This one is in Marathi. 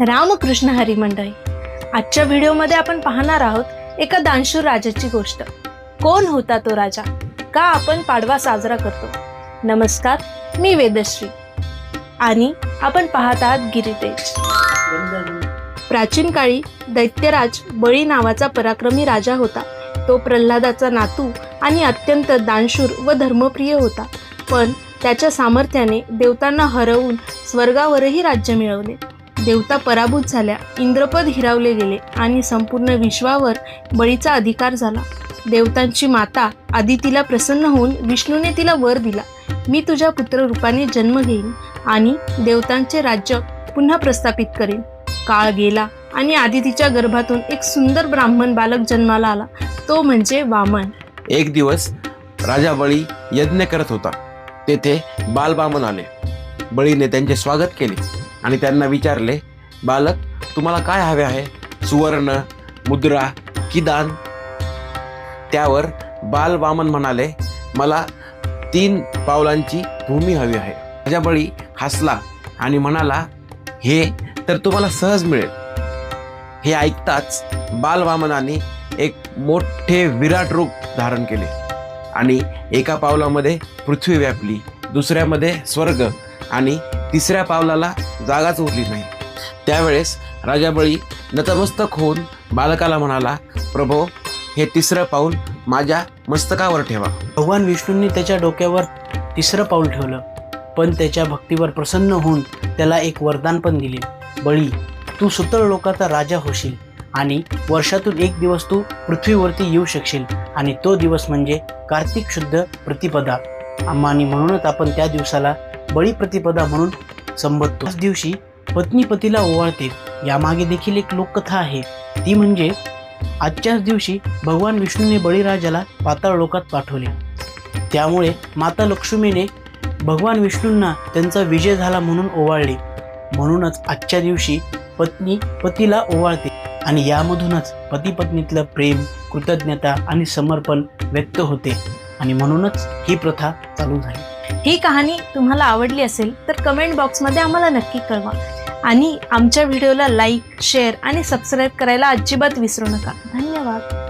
रामकृष्ण हरी मंडळी. आजच्या व्हिडिओमध्ये आपण पाहणार आहोत एका दानशूर राजाची गोष्ट. कोण होता तो राजा? का आपण पाडवा साजरा करतो? नमस्कार मी वेदश्री. आणि आपण पाहत आहात गिरितेज. प्राचीन काळी दैत्यराज बळी नावाचा पराक्रमी राजा होता. तो प्रल्हादाचा नातू आणि अत्यंत दानशूर व धर्मप्रिय होता. पण त्याच्या सामर्थ्याने देवतांना हरवून स्वर्गावरही राज्य मिळवले. देवता पराभूत झाल्या. इंद्रपद हिरावले गेले आणि संपूर्ण विश्वावर बळीचा अधिकार झाला. देवतांची माता आदितीला प्रसन्न होऊन विष्णूने तिला वर दिला. मी तुझ्या पुत्ररूपाने जन्म घेईन आणि देवतांचे राज्य पुन्हा प्रस्थापित करेन. काळ गेला आणि आदितीच्या गर्भातून एक सुंदर ब्राह्मण बालक जन्माला आला. तो म्हणजे वामन. एक दिवस राजा बळी यज्ञ करत होता. तेथे बालबामन आले बळीने त्यांचे स्वागत केले. आणि त्यांना विचारले बालक तुम्हाला काय हवे आहे? सुवर्ण मुद्रा की दान? त्यावर बाल वामन म्हणाले मला तीन पावलांची भूमी हवी आहे. माझ्या बळी हसला आणि म्हणाला हे तर तुम्हाला सहज मिळेल. हे ऐकताच बालवामनाने एक मोठे विराट रूप धारण केले आणि एका पावलामध्ये पृथ्वी व्यापली दुसऱ्यामध्ये स्वर्ग आणि तिसऱ्या पावलाला जागाच उरली नाही. त्यावेळेस राजा बळी नतमस्तक होऊन बालकाला म्हणाला प्रभो हे तिसरं पाऊल माझ्या मस्तकावर ठेवा. भगवान विष्णूंनी त्याच्या डोक्यावर तिसरं पाऊल ठेवलं पण त्याच्या भक्तीवर प्रसन्न होऊन त्याला एक वरदान पण दिले. बळी तू सुतळ लोकाचा राजा होशील आणि वर्षातून एक दिवस तू पृथ्वीवरती येऊ शकशील आणि तो दिवस म्हणजे कार्तिक शुद्ध प्रतिपदा. आणि म्हणूनच आपण त्या दिवसाला बळी प्रतिपदा म्हणून संबोधतो त्याच दिवशी पत्नी पतीला ओवाळते. यामागे देखील एक लोककथा आहे. ती म्हणजे आजच्याच दिवशी भगवान विष्णूने बळीराजाला पाताळ लोकात पाठवले. त्यामुळे माता लक्ष्मीने भगवान विष्णूंना त्यांचा विजय झाला म्हणून ओवाळले. म्हणूनच आजच्या दिवशी पत्नी पतीला ओवाळते आणि यामधूनच पती पत्नीतलं प्रेम कृतज्ञता आणि समर्पण व्यक्त होते. आणि म्हणूनच ही प्रथा चालू झाली. ही कहाणी तुम्हाला आवडली असेल तर कमेंट बॉक्समध्ये आम्हाला नक्की कळवा. आणि आमच्या व्हिडिओला लाईक शेअर आणि सबस्क्राईब करायला अजिबात विसरू नका. धन्यवाद.